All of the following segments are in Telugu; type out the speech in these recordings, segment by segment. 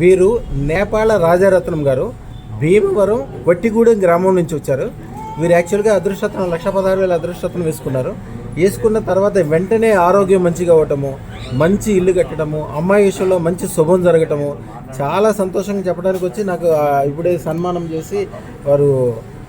వీరు నేపాళ రాజారత్నం గారు భీమవరం వట్టిగూడెం గ్రామం నుంచి వచ్చారు. వీరు యాక్చువల్గా అదృష్టత్వం లక్ష పదహారు వేల అదృష్టత్వం వేసుకున్నారు. వేసుకున్న తర్వాత వెంటనే ఆరోగ్యం మంచిగా అవ్వటము మంచి ఇల్లు కట్టడము అమ్మాయి విషయంలో మంచి శుభం జరగటము చాలా సంతోషంగా చెప్పడానికి వచ్చి నాకు ఇప్పుడే సన్మానం చేసి వారు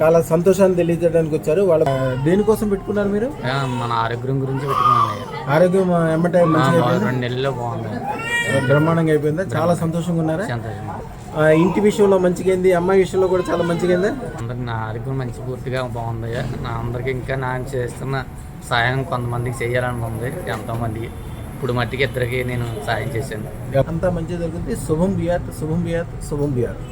చాలా సంతోషాన్ని తెలియజేయడానికి వచ్చారు. వాళ్ళ దేనికోసం పెట్టుకున్నారు మీరు? ఆ, మన ఆరోగ్యం గురించి పెట్టుకున్నాను ఆరోగ్యం ఎమ్మటే? రెండు నెలల్లో బాగుంది. బ్రహ్మాండంగా అయిపోయిందా? చాలా సంతోషంగా ఉన్నారా? సంతోషం ఆ, ఇంటి విషయంలో మంచిగా అయింది అమ్మాయి విషయంలో కూడా చాలా మంచిగా అయిందా? అందరికి నా ఆరోగ్యం మంచి పూర్తిగా బాగుంది నా అందరికి ఇంకా నా చేస్తున్న సాయం కొంతమందికి చేయాలని ఉంది. ఎంతోమందికి ఇప్పుడు మట్టికి ఇద్దరికి నేను సాయం చేశాను. అంతా మంచిగా జరుగుతుంది. శుభం బియాత్ శుభం బియాత్ శుభం బియాత్